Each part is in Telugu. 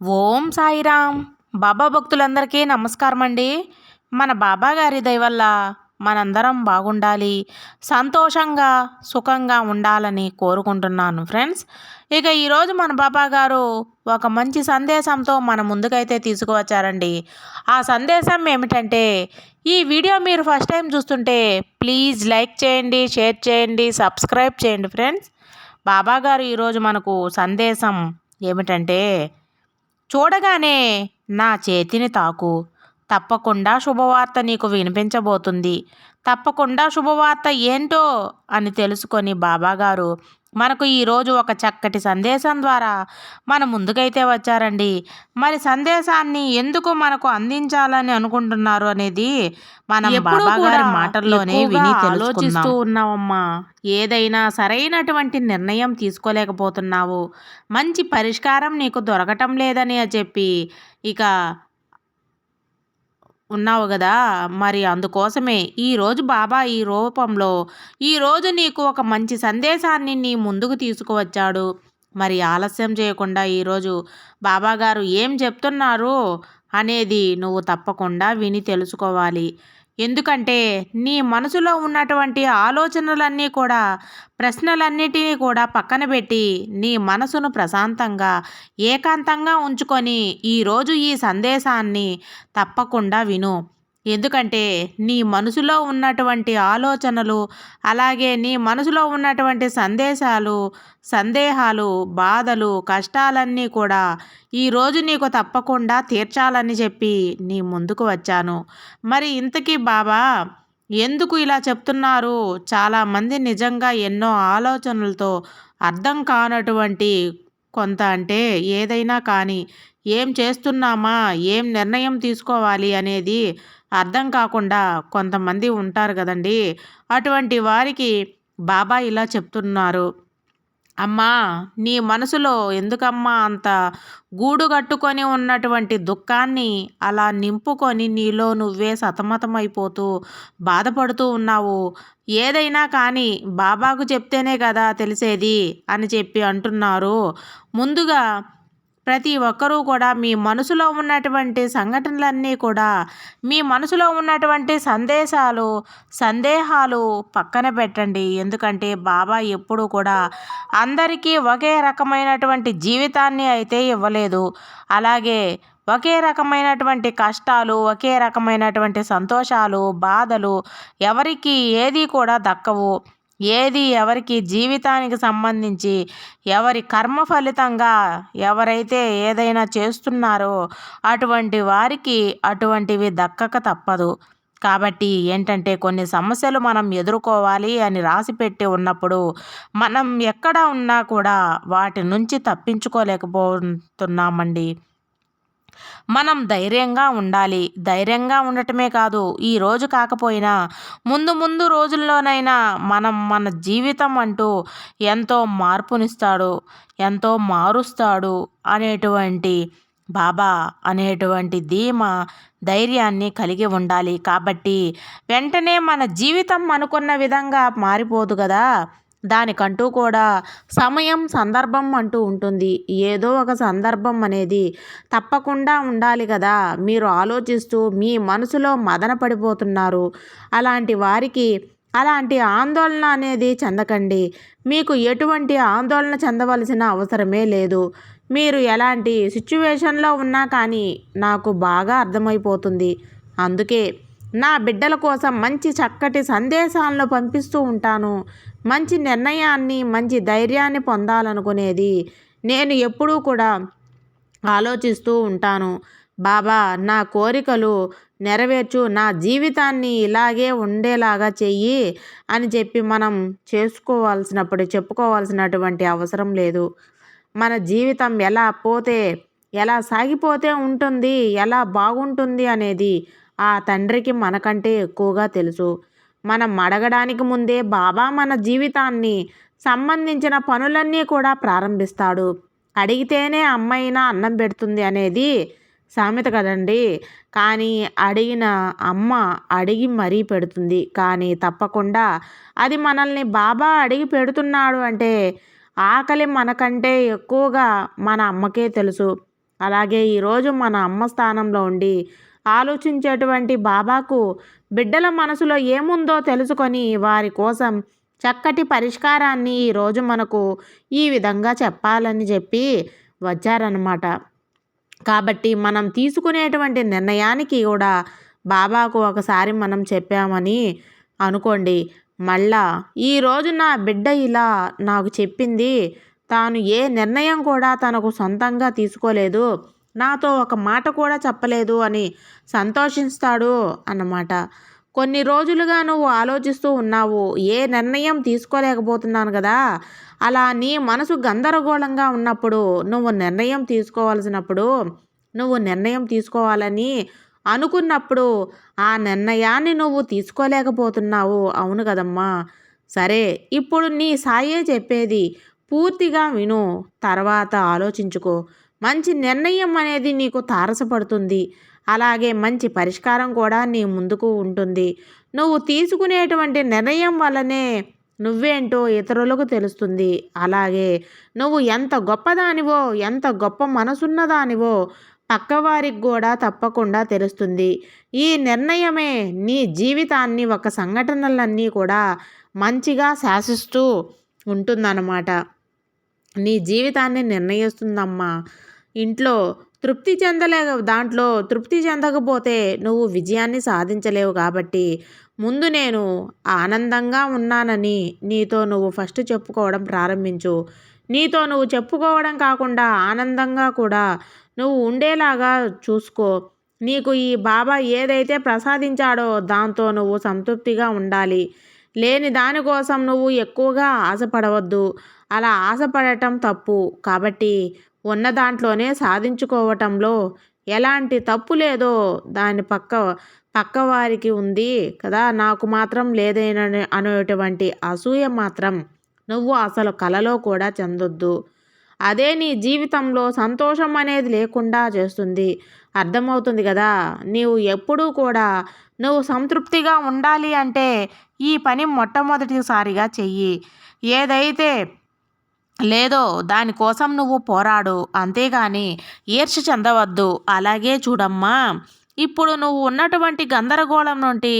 ఓం సాయిరామ్ బాబా భక్తులందరికీ నమస్కారం అండి మన బాబా గారి వల్ల మనందరం బాగుండాలి సంతోషంగా సుఖంగా ఉండాలని కోరుకుంటున్నాను ఫ్రెండ్స్. ఇక ఈరోజు మన బాబా గారు ఒక మంచి సందేశంతో మన ముందుకైతే తీసుకువచ్చారండి. ఆ సందేశం ఏమిటంటే ఈ వీడియో మీరు ఫస్ట్ టైం చూస్తుంటే ప్లీజ్ లైక్ చేయండి షేర్ చేయండి సబ్స్క్రైబ్ చేయండి ఫ్రెండ్స్. బాబా గారు ఈరోజు మనకు సందేశం ఏమిటంటే చూడగానే నా చేతిని తాకు. తప్పకుండా శుభవార్త నీకు వినిపించబోతుంది. తప్పకుండా శుభవార్త ఏంటో అని తెలుసుకొని బాబాగారు మనకు ఈరోజు ఒక చక్కటి సందేశం ద్వారా మన ముందుకైతే వచ్చారండి. మరి సందేశాన్ని ఎందుకు మనకు అందించాలని అనుకుంటున్నారు అనేది మనం బాబా గారి మాటల్లోనే విని ఆలోచిస్తూ ఉన్నామమ్మా ఏదైనా సరైనటువంటి నిర్ణయం తీసుకోలేకపోతున్నావు. మంచి పరిష్కారం నీకు దొరకటం లేదని చెప్పి ఇక ఉన్నావు కదా మరి అందుకోసమే ఈరోజు బాబా ఈ రూపంలో ఈరోజు నీకు ఒక మంచి సందేశాన్ని నీ ముందుకు తీసుకువచ్చాడు. మరి ఆలస్యం చేయకుండా ఈరోజు బాబాగారు ఏం చెప్తున్నారు అనేది నువ్వు తప్పకుండా విని తెలుసుకోవాలి. ఎందుకంటే నీ మనసులో ఉన్నటువంటి ఆలోచనలన్నీ కూడా ప్రశ్నలన్నిటినీ కూడా పక్కన పెట్టి నీ మనసును ప్రశాంతంగా ఏకాంతంగా ఉంచుకొని ఈరోజు ఈ సందేశాన్ని తప్పకుండా విను. ఎందుకంటే నీ మనసులో ఉన్నటువంటి ఆలోచనలు అలాగే నీ మనసులో ఉన్నటువంటి సందేశాలు సందేహాలు బాధలు కష్టాలన్నీ కూడా ఈరోజు నీకు తప్పకుండా తీర్చాలని చెప్పి నీ ముందుకు వచ్చాను. మరి ఇంతకీ బాబా ఎందుకు ఇలా చెప్తున్నారు? చాలామంది నిజంగా ఎన్నో ఆలోచనలతో అర్థం కానటువంటి కొంత అంటే ఏదైనా కానీ ఏం చేస్తున్నామా? ఏం నిర్ణయం తీసుకోవాలి అనేది అర్థం కాకుండా కొంతమంది ఉంటారు కదండి. అటువంటి వారికి బాబా ఇలా చెప్తున్నారు. అమ్మా నీ మనసులో ఎందుకమ్మా అంత గూడు కట్టుకొని ఉన్నటువంటి దుఃఖాన్ని అలా నింపుకొని నీలో నువ్వే సతమతమైపోతూ బాధపడుతూ ఉన్నావు? ఏదైనా కానీ బాబాకు చెప్తేనే కదా తెలిసేది అని చెప్పి అంటున్నారు. ముందుగా ప్రతి ఒక్కరూ కూడా మీ మనసులో ఉన్నటువంటి సంఘటనలన్నీ కూడా మీ మనసులో ఉన్నటువంటి సందేశాలు సందేహాలు పక్కన పెట్టండి. ఎందుకంటే బాబా ఎప్పుడూ కూడా అందరికీ ఒకే రకమైనటువంటి జీవితాన్ని అయితే ఇవ్వలేదు. అలాగే ఒకే రకమైనటువంటి కష్టాలు ఒకే రకమైనటువంటి సంతోషాలు బాధలు ఎవరికి ఏది కూడా దక్కవు. ఏది ఎవరికి జీవితానికి సంబంధించి ఎవరి కర్మ ఫలితంగా ఎవరైతే ఏదైనా చేస్తున్నారో అటువంటి వారికి అటువంటివి దక్కక తప్పదు. కాబట్టి ఏంటంటే కొన్ని సమస్యలు మనం ఎదుర్కోవాలి అని రాసిపెట్టి ఉన్నప్పుడు మనం ఎక్కడ ఉన్నా కూడా వాటి నుంచి తప్పించుకోలేకపోతున్నామండి మనం ధైర్యంగా ఉండాలి. ధైర్యంగా ఉండటమే కాదు ఈరోజు కాకపోయినా ముందు ముందు రోజుల్లోనైనా మనం మన జీవితం అంటూ ఎంతో మార్పునిస్తాడు ఎంతో మారుస్తాడు అనేటువంటి బాబా అనేటువంటి ధీమ ధైర్యాన్ని కలిగి ఉండాలి. కాబట్టి వెంటనే మన జీవితం అనుకున్న విధంగా మారిపోదు కదా. దానికంటూ కూడా సమయం సందర్భం అంటూ ఉంటుంది. ఏదో ఒక సందర్భం అనేది తప్పకుండా ఉండాలి కదా. మీరు ఆలోచిస్తూ మీ మనసులో మదన పడిపోతున్నారు. అలాంటి వారికి అలాంటి ఆందోళన అనేది చెందకండి. మీకు ఎటువంటి ఆందోళన చెందవలసిన అవసరమే లేదు. మీరు ఎలాంటి సిచ్యువేషన్లో ఉన్నా కానీ నాకు బాగా అర్థమైపోతుంది. అందుకే నా బిడ్డల కోసం మంచి చక్కటి సందేశాలను పంపిస్తూ ఉంటాను. మంచి నిర్ణయాన్ని మంచి ధైర్యాన్ని పొందాలనుకునేది నేను ఎప్పుడూ కూడా ఆలోచిస్తూ ఉంటాను. బాబా నా కోరికలు నెరవేర్చు నా జీవితాన్ని ఇలాగే ఉండేలాగా చెయ్యి అని చెప్పి మనం చేసుకోవాల్సినప్పుడు చెప్పుకోవాల్సినటువంటి అవసరం లేదు. మన జీవితం ఎలా పోతే ఎలా సాగిపోతే ఉంటుంది ఎలా బాగుంటుంది అనేది ఆ తండ్రికి మనకంటే ఎక్కువగా తెలుసు. మనం అడగడానికి ముందే బాబా మన జీవితాన్ని సంబంధించిన పనులన్నీ కూడా ప్రారంభిస్తాడు. అడిగితేనే అమ్మైనా అన్నం పెడుతుంది అనేది సామెత కదండి. కానీ అడిగిన అమ్మ అడిగి మరీ పెడుతుంది. కానీ తప్పకుండా అది మనల్ని బాబా అడిగి పెడుతున్నాడు అంటే ఆకలి మనకంటే ఎక్కువగా మన అమ్మకే తెలుసు. అలాగే ఈరోజు మన అమ్మ స్థానంలో ఉండి ఆలోచించేటువంటి బాబాకు బిడ్డల మనసులో ఏముందో తెలుసుకొని వారి కోసం చక్కటి పరిష్కారాన్ని ఈరోజు మనకు ఈ విధంగా చెప్పాలని చెప్పి వచ్చారనమాట కాబట్టి మనం తీసుకునేటువంటి నిర్ణయానికి కూడా బాబాకు ఒకసారి మనం చెప్పామని అనుకోండి. మళ్ళా ఈరోజు నా బిడ్డ ఇలా నాకు చెప్పింది తాను ఏ నిర్ణయం కూడా తనకు సొంతంగా తీసుకోలేదు నాతో ఒక మాట కూడా చెప్పలేదు అని సంతోషిస్తాడు అన్నమాట. కొన్ని రోజులుగా నువ్వు ఆలోచిస్తూ ఉన్నావు ఏ నిర్ణయం తీసుకోలేకపోతున్నాను కదా? అలా నీ మనసు గందరగోళంగా ఉన్నప్పుడు నువ్వు నిర్ణయం తీసుకోవాల్సినప్పుడు నువ్వు నిర్ణయం తీసుకోవాలని అనుకున్నప్పుడు ఆ నిర్ణయాన్ని నువ్వు తీసుకోలేకపోతున్నావు. అవును కదమ్మా. సరే ఇప్పుడు నీ సాయే చెప్పేది పూర్తిగా విను తర్వాత ఆలోచించుకో. మంచి నిర్ణయం అనేది నీకు తారసపడుతుంది. అలాగే మంచి పరిష్కారం కూడా నీ ముందుకు ఉంటుంది. నువ్వు తీసుకునేటువంటి నిర్ణయం వల్లనే నువ్వేంటో ఇతరులకు తెలుస్తుంది. అలాగే నువ్వు ఎంత గొప్పదానివో ఎంత గొప్ప మనసున్నదానివో పక్కవారికి కూడా తప్పకుండా తెలుస్తుంది. ఈ నిర్ణయమే నీ జీవితాన్ని ఒక సంఘటనలన్నీ కూడా మంచిగా శాసిస్తూ ఉంటుందన్నమాట. నీ జీవితాన్ని నిర్ణయిస్తుందమ్మా. ఇంట్లో తృప్తి చెందలే దాంట్లో తృప్తి చెందకపోతే నువ్వు విజయాన్ని సాధించలేవు కాబట్టి ముందు నేను ఆనందంగా ఉన్నానని నీతో నువ్వు ఫస్ట్ చెప్పుకోవడం ప్రారంభించు. నీతో నువ్వు చెప్పుకోవడం కాకుండా ఆనందంగా కూడా నువ్వు ఉండేలాగా చూసుకో. నీకు ఈ బాబా ఏదైతే ప్రసాదించాడో దాంతో నువ్వు సంతృప్తిగా ఉండాలి. లేని దానికోసం నువ్వు ఎక్కువగా ఆశపడవద్దు. అలా ఆశపడటం తప్పు. కాబట్టి ఉన్న దాంట్లోనే సాధించుకోవటంలో ఎలాంటి తప్పు లేదో దాని పక్క పక్కవారికి ఉంది కదా. నాకు మాత్రం లేదేనని అనేటువంటి అసూయ మాత్రం నువ్వు అసలు కలలో కూడా చెందొద్దు. అదే నీ జీవితంలో సంతోషం అనేది లేకుండా చేస్తుంది. అర్థమవుతుంది కదా? నీవు ఎప్పుడూ కూడా నువ్వు సంతృప్తిగా ఉండాలి అంటే ఈ పని మొట్టమొదటిసారిగా చెయ్యి. ఏదైతే లేదో దానికోసం నువ్వు పోరాడు. అంతేగాని ఈర్ష చెందవద్దు. అలాగే చూడమ్మా. ఇప్పుడు నువ్వు ఉన్నటువంటి గందరగోళం నుండి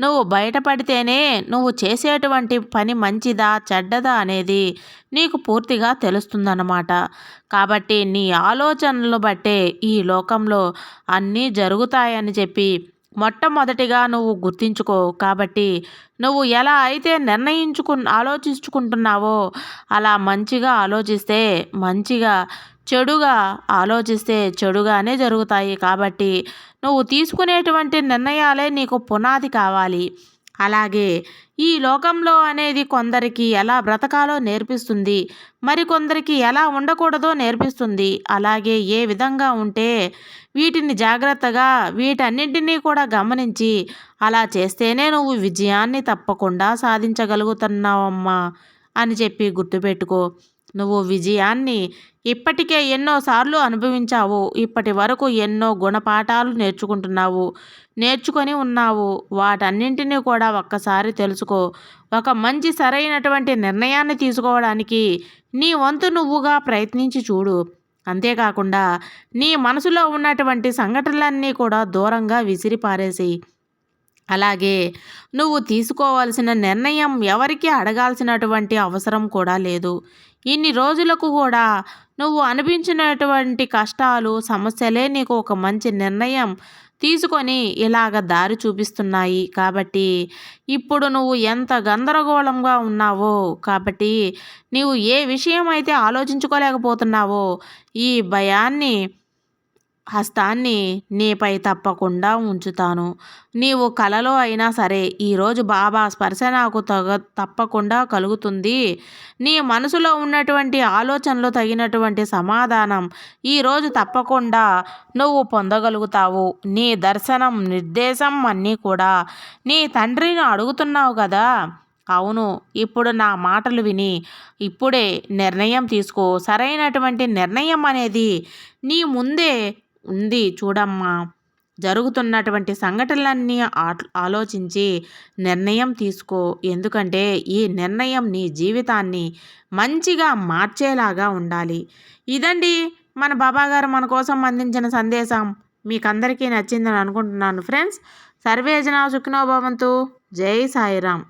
నువ్వు బయటపడితేనే నువ్వు చేసేటువంటి పని మంచిదా చెడ్డదా అనేది నీకు పూర్తిగా తెలుస్తుందన్నమాట. కాబట్టి నీ ఆలోచనలు బట్టే ఈ లోకంలో అన్నీ జరుగుతాయని చెప్పి మొట్టమొదటిగా నువ్వు గుర్తించుకో. కాబట్టి నువ్వు ఎలా అయితే నిర్ణయించుకు ఆలోచించుకుంటున్నావో అలా మంచిగా ఆలోచిస్తే మంచిగా చెడుగా ఆలోచిస్తే చెడుగానే జరుగుతాయి. కాబట్టి నువ్వు తీసుకునేటువంటి నిర్ణయాలే నీకు పునాది కావాలి. అలాగే ఈ లోకంలో అనేది కొందరికి ఎలా బ్రతకాలో నేర్పిస్తుంది మరికొందరికి ఎలా ఉండకూడదో నేర్పిస్తుంది. అలాగే ఏ విధంగా ఉంటే వీటిని జాగ్రత్తగా వీటన్నింటినీ కూడా గమనించి అలా చేస్తేనే నువ్వు విజయాన్ని తప్పకుండా సాధించగలుగుతున్నావమ్మా అని చెప్పి గుర్తుపెట్టుకో. నువ్వు విజయాన్ని ఇప్పటికే ఎన్నోసార్లు అనుభవించావు. ఇప్పటి వరకు ఎన్నో గుణపాఠాలు నేర్చుకుంటున్నావు. నేర్చుకొని ఉన్నావు. వాటన్నింటినీ కూడా ఒక్కసారి తెలుసుకో. ఒక మంచి సరైనటువంటి నిర్ణయాన్ని తీసుకోవడానికి నీ వంతు నువ్వుగా ప్రయత్నించి చూడు. అంతేకాకుండా నీ మనసులో ఉన్నటువంటి సంఘటనలన్నీ కూడా దూరంగా విసిరిపారేసి అలాగే నువ్వు తీసుకోవాల్సిన నిర్ణయం ఎవరికి అడగాల్సినటువంటి అవసరం కూడా లేదు. ఇన్ని రోజులకు కూడా నువ్వు అనిపించినటువంటి కష్టాలు సమస్యలే నీకు ఒక మంచి నిర్ణయం తీసుకొని ఇలాగ దారి చూపిస్తున్నాయి. కాబట్టి ఇప్పుడు నువ్వు ఎంత గందరగోళంగా ఉన్నావో కాబట్టి నీవు ఏ విషయం అయితే ఆలోచించుకోలేకపోతున్నావో ఈ భయాన్ని హస్తాన్ని నీపై తప్పకుండా ఉంచుతాను. నీవు కలలో అయినా సరే ఈరోజు బాబా స్పర్శ నాకు తగ తప్పకుండా కలుగుతుంది. నీ మనసులో ఉన్నటువంటి ఆలోచనలు తగినటువంటి సమాధానం ఈరోజు తప్పకుండా నువ్వు పొందగలుగుతావు. నీ దర్శనం నిర్దేశం అన్నీ కూడా నీ తండ్రిని అడుగుతున్నావు కదా? అవును ఇప్పుడు నా మాటలు విని ఇప్పుడే నిర్ణయం తీసుకో. సరైనటువంటి నిర్ణయం అనేది నీ ముందే ఉంది. చూడమ్మా. జరుగుతున్నటువంటి సంఘటనలన్నీ ఆలోచించి నిర్ణయం తీసుకో. ఎందుకంటే ఈ నిర్ణయం నీ జీవితాన్ని మంచిగా మార్చేలాగా ఉండాలి. ఇదండి మన బాబాగారు మన కోసం అందించిన సందేశం. మీకు అందరికీ నచ్చిందని అనుకుంటున్నాను. ఫ్రెండ్స్ సర్వేజన సుఖినోభవంతు జై సాయిరామ్.